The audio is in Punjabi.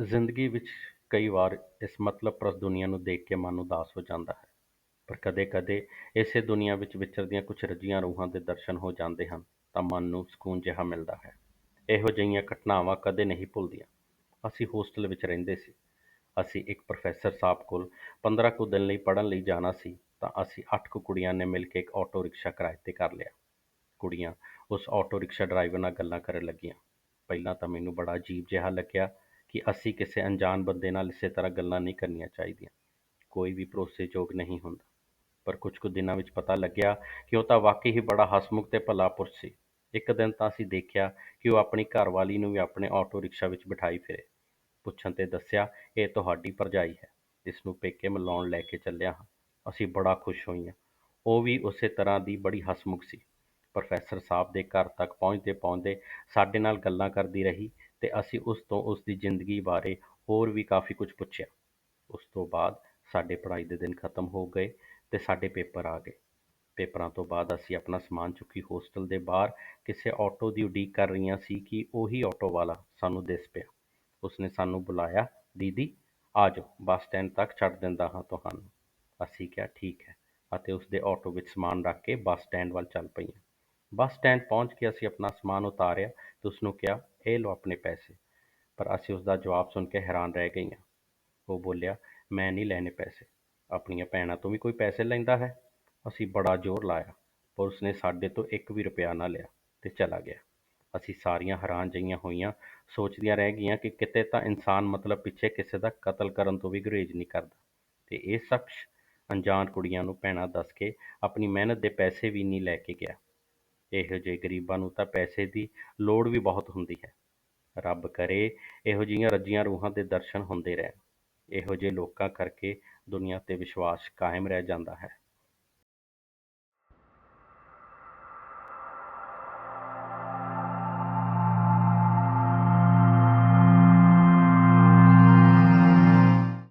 ਜ਼ਿੰਦਗੀ ਵਿੱਚ ਕਈ ਵਾਰ ਇਸ ਮਤਲਬਪ੍ਰਸਤ ਦੁਨੀਆ ਨੂੰ ਦੇਖ ਕੇ ਮਨ ਉਦਾਸ ਹੋ ਜਾਂਦਾ ਹੈ। ਪਰ ਕਦੇ-ਕਦੇ ਇਸੇ ਦੁਨੀਆ ਵਿੱਚ ਵਿਚਰਦੀਆਂ ਕੁਝ ਰੱਜੀਆਂ ਰੂਹਾਂ ਦੇ ਦਰਸ਼ਨ ਹੋ ਜਾਂਦੇ ਹਨ, ਤਾਂ ਮਨ ਨੂੰ ਸਕੂਨ ਜਿਹਾ ਮਿਲਦਾ ਹੈ। ਇਹੋ ਜਿਹੀਆਂ ਘਟਨਾਵਾਂ ਕਦੇ ਨਹੀਂ ਭੁੱਲਦੀਆਂ। ਅਸੀਂ ਹੋਸਟਲ ਵਿੱਚ ਰਹਿੰਦੇ ਸੀ। ਅਸੀਂ ਇੱਕ ਪ੍ਰੋਫੈਸਰ ਸਾਹਿਬ ਕੋਲ 15 ਕੁ ਦਿਨ ਲਈ ਪੜ੍ਹਨ ਲਈ ਜਾਣਾ ਸੀ, ਤਾਂ ਅਸੀਂ ਅੱਠ ਕੁ ਕੁੜੀਆਂ ਨੇ ਮਿਲ ਕੇ ਇੱਕ ਆਟੋ ਰਿਕਸ਼ਾ ਕਿਰਾਏ ਤੇ ਕਰ ਲਿਆ। ਕੁੜੀਆਂ ਉਸ ਆਟੋ ਰਿਕਸ਼ਾ ਡਰਾਈਵਰ ਨਾਲ ਗੱਲਾਂ ਕਰਨ ਲੱਗੀਆਂ। ਪਹਿਲਾਂ ਤਾਂ ਮੈਨੂੰ ਬੜਾ ਅਜੀਬ ਜਿਹਾ ਲੱਗਿਆ ਕਿ ਅਸੀਂ ਕਿਸੇ ਅਣਜਾਣ ਬੰਦੇ ਨਾਲ ਇਸੇ ਤਰ੍ਹਾਂ ਗੱਲਾਂ ਨਹੀਂ ਕਰਨੀਆਂ ਚਾਹੀਦੀਆਂ। ਕੋਈ ਵੀ ਭਰੋਸੇਯੋਗ ਨਹੀਂ ਹੁੰਦਾ। ਪਰ ਕੁਝ ਕੁ ਦਿਨਾਂ ਵਿੱਚ ਪਤਾ ਲੱਗਿਆ ਕਿ ਉਹ ਤਾਂ ਵਾਕਈ ਹੀ ਬੜਾ ਹਸਮੁਖ ਤੇ ਭਲਾ ਪੁਰਸ਼ ਸੀ। ਇੱਕ ਦਿਨ ਤਾਂ ਅਸੀਂ ਦੇਖਿਆ ਕਿ ਉਹ ਆਪਣੀ ਘਰਵਾਲੀ ਨੂੰ ਵੀ ਆਪਣੇ ਆਟੋ ਰਿਕਸ਼ਾ ਵਿੱਚ ਬਿਠਾਈ ਫਿਰੇ। ਪੁੱਛਣ ਤੇ ਦੱਸਿਆ, ਇਹ ਤੁਹਾਡੀ ਭਰਜਾਈ ਹੈ। ਇਸ ਨੂੰ ਪੇਕੇ ਮਿਲਾਉਣ ਲੈ ਕੇ ਚੱਲਿਆ ਹਾਂ। ਅਸੀਂ ਬੜਾ ਖੁਸ਼ ਹੋਈਆਂ ਉਹ ਵੀ ਉਸੇ ਤਰ੍ਹਾਂ ਦੀ ਬੜੀ ਹਸਮੁਖ ਸੀ। ਪ੍ਰੋਫੈਸਰ ਸਾਹਿਬ ਦੇ ਘਰ ਤੱਕ ਪਹੁੰਚਦੇ ਪਹੁੰਚਦੇ ਸਾਡੇ ਨਾਲ ਗੱਲਾਂ ਕਰਦੀ ਰਹੀ। ਤੇ ਅਸੀਂ ਉਸ ਤੋਂ ਉਸਦੀ ਜ਼ਿੰਦਗੀ ਬਾਰੇ ਹੋਰ ਵੀ ਕਾਫੀ ਕੁਝ ਪੁੱਛਿਆ। ਉਸ ਤੋਂ ਬਾਅਦ ਸਾਡੇ ਪੜ੍ਹਾਈ ਦੇ ਦਿਨ ਖਤਮ ਹੋ ਗਏ ਤੇ ਸਾਡੇ ਪੇਪਰ ਆ ਗਏ। ਪੇਪਰਾਂ ਤੋਂ ਬਾਅਦ ਅਸੀਂ ਆਪਣਾ ਸਮਾਨ ਚੁੱਕੀ ਹੋਸਟਲ ਦੇ ਬਾਹਰ ਕਿਸੇ ਆਟੋ ਦੀ ਉਡੀਕ ਕਰ ਰਹੀਆਂ ਸੀ ਕਿ ਉਹੀ ਆਟੋ ਵਾਲਾ ਸਾਨੂੰ ਦਿਸ ਪਿਆ। ਉਸਨੇ ਸਾਨੂੰ ਬੁਲਾਇਆ, ਦੀਦੀ, ਆ ਜਾਓ, ਬੱਸ ਸਟੈਂਡ ਤੱਕ ਛੱਡ ਦਿੰਦਾ ਹਾਂ ਤੁਹਾਨੂੰ। ਅਸੀਂ ਕਿਹਾ, ਠੀਕ ਹੈ। ਅਤੇ ਉਸਦੇ ਆਟੋ ਵਿੱਚ ਸਮਾਨ ਰੱਖ ਕੇ ਬੱਸ ਸਟੈਂਡ ਵੱਲ ਚੱਲ ਪਈਆਂ। ਬੱਸ ਸਟੈਂਡ ਪਹੁੰਚ ਕੇ ਅਸੀਂ ਆਪਣਾ ਸਮਾਨ ਉਤਾਰਿਆ ਤੇ ਉਸਨੂੰ ਕਿਹਾ ਇਹ ਲਓ ਆਪਣੇ ਪੈਸੇ। ਪਰ ਅਸੀਂ ਉਸਦਾ ਜਵਾਬ ਸੁਣ ਕੇ ਹੈਰਾਨ ਰਹਿ ਗਈਆਂ। ਉਹ ਬੋਲਿਆ, ਮੈਂ ਨਹੀਂ ਲੈਣੇ ਪੈਸੇ। ਆਪਣੀਆਂ ਭੈਣਾਂ ਤੋਂ ਵੀ ਕੋਈ ਪੈਸੇ ਲੈਂਦਾ ਹੈ? ਅਸੀਂ ਬੜਾ ਜ਼ੋਰ ਲਾਇਆ ਪਰ ਉਸਨੇ ਸਾਡੇ ਤੋਂ ਇੱਕ ਵੀ ਰੁਪਿਆ ਨਾ ਲਿਆ ਤੇ ਚਲਾ ਗਿਆ। ਅਸੀਂ ਸਾਰੀਆਂ ਹੈਰਾਨ ਜਿਹੀਆਂ ਹੋਈਆਂ, ਸੋਚਦੀਆਂ ਰਹਿ ਗਈਆਂ ਕਿ ਕਿਤੇ ਤਾਂ ਇਨਸਾਨ ਮਤਲਬ ਪਿੱਛੇ ਕਿਸੇ ਦਾ ਕਤਲ ਕਰਨ ਤੋਂ ਵੀ ਗੁਰੇਜ਼ ਨਹੀਂ ਕਰਦਾ। ਤੇ ਇਹ ਸ਼ਖਸ ਅਣਜਾਣ ਕੁੜੀਆਂ ਨੂੰ ਭੈਣਾਂ ਦੱਸ ਕੇ ਆਪਣੀ ਮਿਹਨਤ ਦੇ ਪੈਸੇ ਵੀ ਨਹੀਂ ਲੈ ਕੇ ਗਿਆ। ਇਹੋ ਜਿਹੇ ਗਰੀਬਾਂ ਨੂੰ ਤਾਂ ਪੈਸੇ ਦੀ ਲੋੜ ਵੀ ਬਹੁਤ ਹੁੰਦੀ ਹੈ। ਰੱਬ ਕਰੇ, ਇਹੋ ਜਿਹੀਆਂ ਰੱਜੀਆਂ ਰੂਹਾਂ ਦੇ ਦਰਸ਼ਨ ਹੁੰਦੇ ਰਹਿਣ। ਇਹੋ ਜਿਹੇ ਲੋਕਾਂ ਕਰਕੇ ਦੁਨੀਆ ਤੇ ਵਿਸ਼ਵਾਸ ਕਾਇਮ ਰਹਿ ਜਾਂਦਾ ਹੈ।